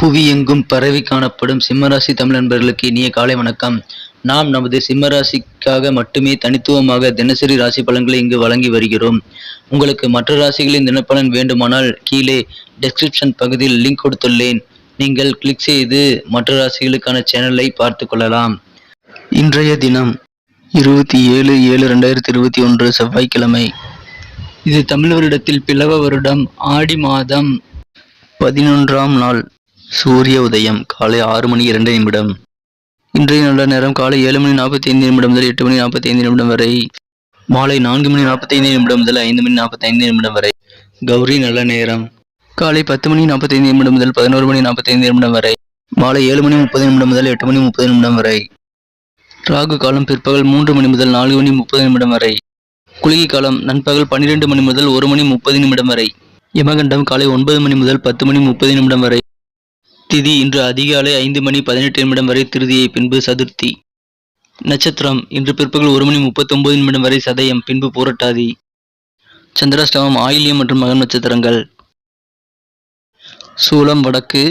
புவி எங்கும் பரவி காணப்படும் சிம்மராசி தமிழ் நண்பர்களுக்கு இனிய காலை வணக்கம். நாம் நமது சிம்மராசிக்காக மட்டுமே தனித்துவமாக தினசரி ராசி பலன்களை இங்கு வழங்கி வருகிறோம். உங்களுக்கு மற்ற ராசிகளின் தினப்பலன் வேண்டுமானால் கீழே டெஸ்கிரிப்ஷன் பகுதியில் லிங்க் கொடுத்துள்ளேன். நீங்கள் கிளிக் செய்து மற்ற ராசிகளுக்கான சேனலை பார்த்து கொள்ளலாம். இன்றைய தினம் இருபத்தி ஏழு ஏழு ரெண்டாயிரத்தி இருபத்தி ஒன்று செவ்வாய்க்கிழமை. இது தமிழ் வருடத்தில் பிளவ வருடம் ஆடி மாதம் பதினொன்றாம் நாள். சூரிய உதயம் காலை ஆறு மணி இரண்டு நிமிடம். இன்றைய நல்ல நேரம் காலை ஏழு மணி நாற்பத்தி ஐந்து நிமிடம் முதல் எட்டு மணி நாற்பத்தி ஐந்து நிமிடம் வரை. மாலை நான்கு மணி நாற்பத்தி ஐந்து நிமிடம் முதல் ஐந்து மணி நாற்பத்தி ஐந்து நிமிடம் வரை. கௌரி நல்ல நேரம். காலை பத்து மணி நாற்பத்தி ஐந்து நிமிடம் முதல் பதினோரு மணி நாற்பத்தி ஐந்து நிமிடம் வரை. மாலை ஏழு மணி முப்பது நிமிடம் முதல் எட்டு மணி முப்பது நிமிடம் வரை. ராகு காலம் பிற்பகல் மூன்று மணி முதல் நான்கு மணி முப்பது நிமிடம் வரை. குளிகை காலம் நண்பகல் பன்னிரெண்டு மணி முதல் ஒரு மணி முப்பது நிமிடம் வரை. யமகண்டம் காலை ஒன்பது மணி முதல் பத்து மணி முப்பது நிமிடம் வரை. திதி இன்று அதிகாலை ஐந்து மணி பதினெட்டு நிமிடம் வரை திருதியை பின்பு சதுர்த்தி. நட்சத்திரம் இன்று பிற்பகல் ஒரு மணி முப்பத்தொன்பது நிமிடம் வரை சதயம் பின்பு போராட்டாதி. சந்திராஷ்டமம் ஆயில்யம் மற்றும் மகன் நட்சத்திரங்கள். சூலம் வடக்கு.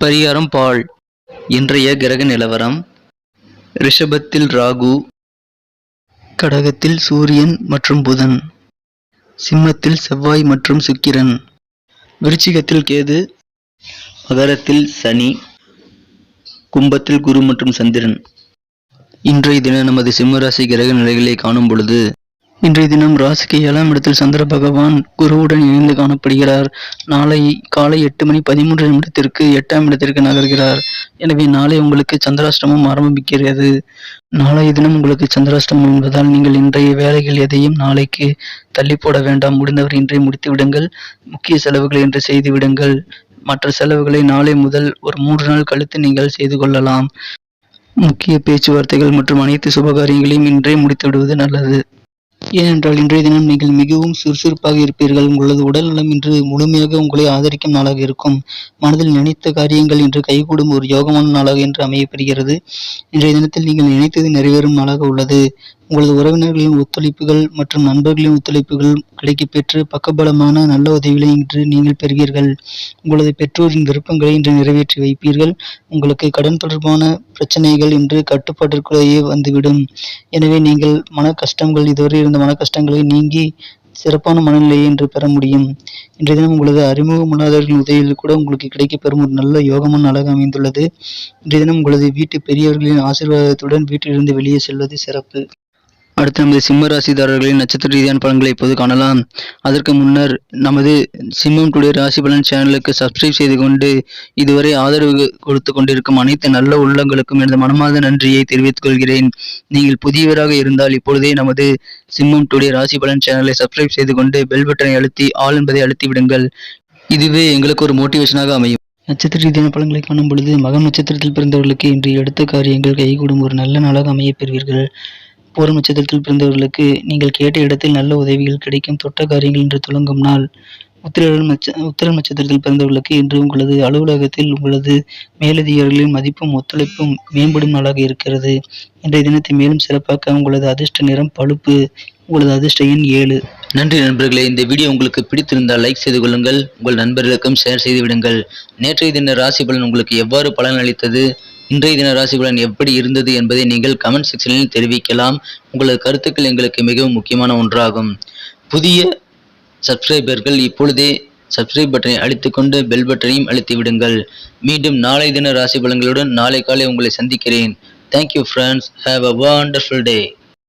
பரிகாரம் பால். இன்றைய கிரக நிலவரம். ரிஷபத்தில் ராகு. கடகத்தில் சூரியன் மற்றும் புதன். சிம்மத்தில் செவ்வாய் மற்றும் சுக்கிரன். விருச்சிகத்தில் கேது. மகரத்தில் சனி கும்பத்தில் குரு மற்றும் சந்திரன். இன்றைய தினம் நமது சிம்மராசி கிரக நிலைகளை காணும் பொழுது இன்றைய தினம் ராசிக்கு ஏழாம் இடத்தில் சந்திர பகவான் குருவுடன் இணைந்து காணப்படுகிறார். நாளை காலை எட்டு மணி பதிமூன்று நிமிடத்திற்கு எட்டாம் இடத்திற்கு நகர்கிறார். எனவே நாளை உங்களுக்கு சந்திராஷ்டமம் ஆரம்பிக்கிறது. நாளைய தினம் உங்களுக்கு சந்திராஷ்டமம் என்பதால் நீங்கள் இன்றைய வேலைகள் எதையும் நாளைக்கு தள்ளி போட வேண்டாம். முடிந்தவர் இன்றைய முடித்து விடுங்கள் முக்கிய செலவுகளை இன்று செய்து விடுங்கள் மற்ற செலவுகளை நாளை முதல் ஒரு மூன்று நாள் கழித்து நீங்கள் செய்து கொள்ளலாம். முக்கிய பேச்சுவார்த்தைகள் மற்றும் அனைத்து சுபகாரியங்களையும் இன்றே முடித்துவிடுவது நல்லது. ஏனென்றால் இன்றைய தினம் நீங்கள் மிகவும் சுறுசுறுப்பாக இருப்பீர்கள். உங்களது உடல் நலம் இன்று முழுமையாக உங்களை ஆதரிக்கும் நாளாக இருக்கும். மனதில் நினைத்த காரியங்கள் இன்று கைகூடும் ஒரு யோகமான நாளாக இன்று அமையப்பெறுகிறது இன்றைய தினத்தில் நீங்கள் நினைத்தது நிறைவேறும் நாளாக உள்ளது. உங்களது உறவினர்களின் ஒத்துழைப்புகள் மற்றும் நண்பர்களின் ஒத்துழைப்புகள் கிடைக்கப்பெற்று பக்கபலமான நல்ல உதவிகளை இன்று நீங்கள் பெறுவீர்கள். உங்களது பெற்றோரின் விருப்பங்களை இன்று நிறைவேற்றி வைப்பீர்கள். உங்களுக்கு கடன் தொடர்பான பிரச்சனைகள் இன்று கட்டுப்பாட்டிற்குள்ளேயே வந்துவிடும். எனவே நீங்கள் மன கஷ்டங்கள் இதுவரை இருந்த மன கஷ்டங்களை நீங்கி சிறப்பான மனநிலையை இன்று பெற முடியும். இன்றைய தினம் உங்களது அறிமுகமில்லாதவர்களின் உதவியில் கூட உங்களுக்கு கிடைக்கப்பெறும் ஒரு நல்ல யோகமான அழகு அமைந்துள்ளது. இன்றைய தினம் உங்களது வீட்டு பெரியவர்களின் ஆசீர்வாதத்துடன் வீட்டிலிருந்து வெளியே செல்வது சிறப்பு. அடுத்து நமது சிம்ம ராசிதாரர்களின் நட்சத்திர ரீதியான பலன்களை இப்போது காணலாம். அதற்கு முன்னர் நமது சிம்மம் டுடே ராசி பலன் சேனலுக்கு சப்ஸ்கிரைப் செய்து கொண்டு இதுவரை ஆதரவு கொடுத்து கொண்டிருக்கும் அனைத்து நல்ல உள்ளங்களுக்கும் எனது மனமார்ந்த நன்றியை தெரிவித்துக் கொள்கிறேன். நீங்கள் புதியவராக இருந்தால் இப்பொழுதே நமது சிம்மம் டுடே ராசி பலன் சேனலை சப்ஸ்கிரைப் செய்து கொண்டு பெல் பட்டனை அழுத்தி ஆள் என்பதை அழுத்தி விடுங்கள். இதுவே எங்களுக்கு ஒரு மோட்டிவேஷனாக அமையும். நட்சத்திர ரீதியான பலன்களை காணும் பொழுது மகம் நட்சத்திரத்தில் பிறந்தவர்களுக்கு இன்று எடுத்த காரியங்கள் கைகூடும் ஒரு நல்ல நாளாக அமையப் பெறுவீர்கள். போர் நட்சத்திரத்தில் பிறந்தவர்களுக்கு நீங்கள் கேட்ட இடத்தில் நல்ல உதவிகள் கிடைக்கும். தொட்ட காரியங்கள் என்று துளங்கும் நாள். உத்திரம் நட்ச நட்சத்திரத்தில் பிறந்தவர்களுக்கு இன்று உங்களது அலுவலகத்தில் உங்களது மேலதிகாரிகளின் மதிப்பும் ஒத்துழைப்பும் மேம்படும் நாளாக இருக்கிறது. இன்றைய தினத்தை மேலும் சிறப்பாக்க உங்களது அதிர்ஷ்ட நிறம் பழுப்பு உங்களது அதிர்ஷ்ட எண் ஏழு. நன்றி நண்பர்களே இந்த வீடியோ உங்களுக்கு பிடித்திருந்தால் லைக் செய்து கொள்ளுங்கள். உங்கள் நண்பர்களுக்கும் ஷேர் செய்து விடுங்கள். நேற்றைய தின ராசி பலன் உங்களுக்கு எவ்வாறு பலன் அளித்தது? இன்றைய தின ராசி பலன் எப்படி இருந்தது என்பதை நீங்கள் கமெண்ட் செக்ஷனில் தெரிவிக்கலாம். உங்களது கருத்துக்கள் எங்களுக்கு மிகவும் முக்கியமான ஒன்றாகும். புதிய சப்ஸ்கிரைபர்கள் இப்பொழுதே சப்ஸ்கிரைப் பட்டனை அழித்துக்கொண்டு பெல் பட்டனையும் அழுத்தி விடுங்கள். மீண்டும் நாளை தின ராசி பலன்களுடன் நாளை காலை உங்களை சந்திக்கிறேன். Thank you friends have a wonderful day